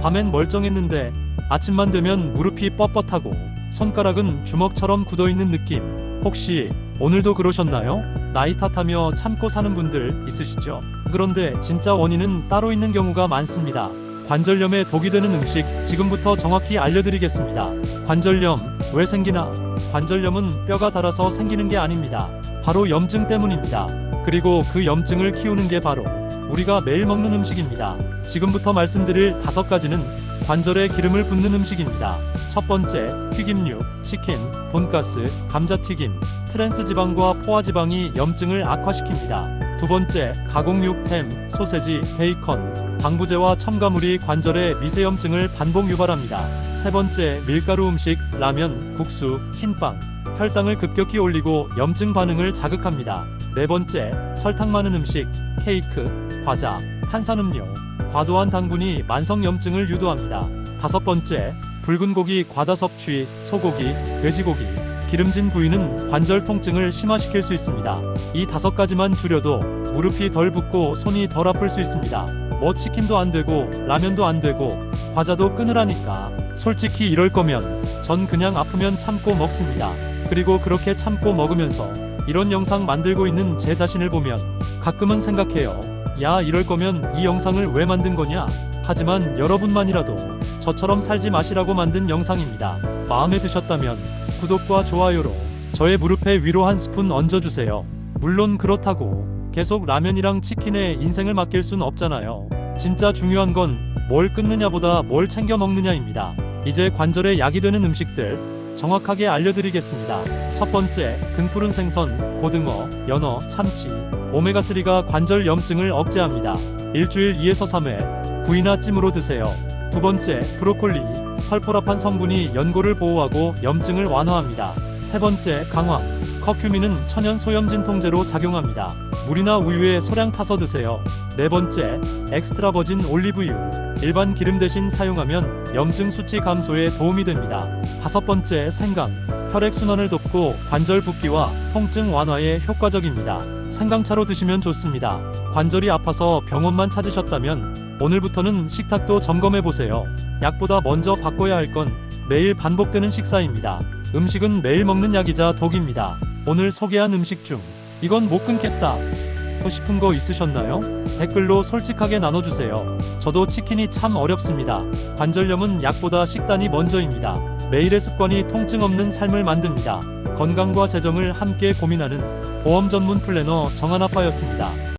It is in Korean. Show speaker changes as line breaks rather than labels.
밤엔 멀쩡했는데 아침만 되면 무릎이 뻣뻣하고 손가락은 주먹처럼 굳어있는 느낌. 혹시 오늘도 그러셨나요? 나이 탓하며 참고 사는 분들 있으시죠? 그런데 진짜 원인은 따로 있는 경우가 많습니다. 관절염에 독이 되는 음식 지금부터 정확히 알려드리겠습니다. 관절염 왜 생기나? 관절염은 뼈가 닳아서 생기는 게 아닙니다. 바로 염증 때문입니다. 그리고 그 염증을 키우는 게 바로 우리가 매일 먹는 음식입니다. 지금부터 말씀드릴 다섯 가지는 관절에 기름을 붓는 음식입니다. 첫 번째, 튀김류, 치킨, 돈가스, 감자튀김, 트랜스 지방과 포화 지방이 염증을 악화시킵니다. 두 번째, 가공육, 햄, 소세지, 베이컨, 방부제와 첨가물이 관절의 미세염증을 반복 유발합니다. 세 번째, 밀가루 음식, 라면, 국수, 흰빵, 혈당을 급격히 올리고 염증 반응을 자극합니다. 네 번째, 설탕 많은 음식, 케이크, 과자, 탄산음료, 과도한 당분이 만성 염증을 유도합니다. 다섯 번째, 붉은 고기 과다 섭취, 소고기, 돼지고기, 기름진 부위는 관절 통증을 심화시킬 수 있습니다. 이 다섯 가지만 줄여도 무릎이 덜 붓고 손이 덜 아플 수 있습니다. 뭐 치킨도 안 되고 라면도 안 되고 과자도 끊으라니까. 솔직히 이럴 거면 전 그냥 아프면 참고 먹습니다. 그리고 그렇게 참고 먹으면서 이런 영상 만들고 있는 제 자신을 보면 가끔은 생각해요. 야, 이럴 거면 이 영상을 왜 만든 거냐? 하지만 여러분만이라도 저처럼 살지 마시라고 만든 영상입니다. 마음에 드셨다면 구독과 좋아요로 저의 무릎에 위로 한 스푼 얹어주세요. 물론 그렇다고 계속 라면이랑 치킨에 인생을 맡길 순 없잖아요. 진짜 중요한 건 뭘 끊느냐보다 뭘 챙겨 먹느냐입니다. 이제 관절에 약이 되는 음식들 정확하게 알려드리겠습니다. 첫 번째, 등푸른 생선, 고등어, 연어, 참치, 오메가3가 관절 염증을 억제합니다. 일주일 2에서 3회, 구이나 찜으로 드세요. 두 번째, 브로콜리, 설포라판 성분이 연골을 보호하고 염증을 완화합니다. 세 번째, 강황, 커큐민은 천연 소염 진 통제로 작용합니다. 물이나 우유에 소량 타서 드세요. 네 번째, 엑스트라 버진 올리브유. 일반 기름 대신 사용하면 염증 수치 감소에 도움이 됩니다. 다섯 번째, 생강. 혈액 순환을 돕고 관절 붓기와 통증 완화에 효과적입니다. 생강차로 드시면 좋습니다. 관절이 아파서 병원만 찾으셨다면 오늘부터는 식탁도 점검해 보세요. 약보다 먼저 바꿔야 할 건 매일 반복되는 식사입니다. 음식은 매일 먹는 약이자 독입니다. 오늘 소개한 음식 중 이건 못 끊겠다. 하고 싶은 거 있으셨나요? 댓글로 솔직하게 나눠주세요. 저도 치킨이 참 어렵습니다. 관절염은 약보다 식단이 먼저입니다. 매일의 습관이 통증 없는 삶을 만듭니다. 건강과 재정을 함께 고민하는 보험 전문 플래너 정한아빠였습니다.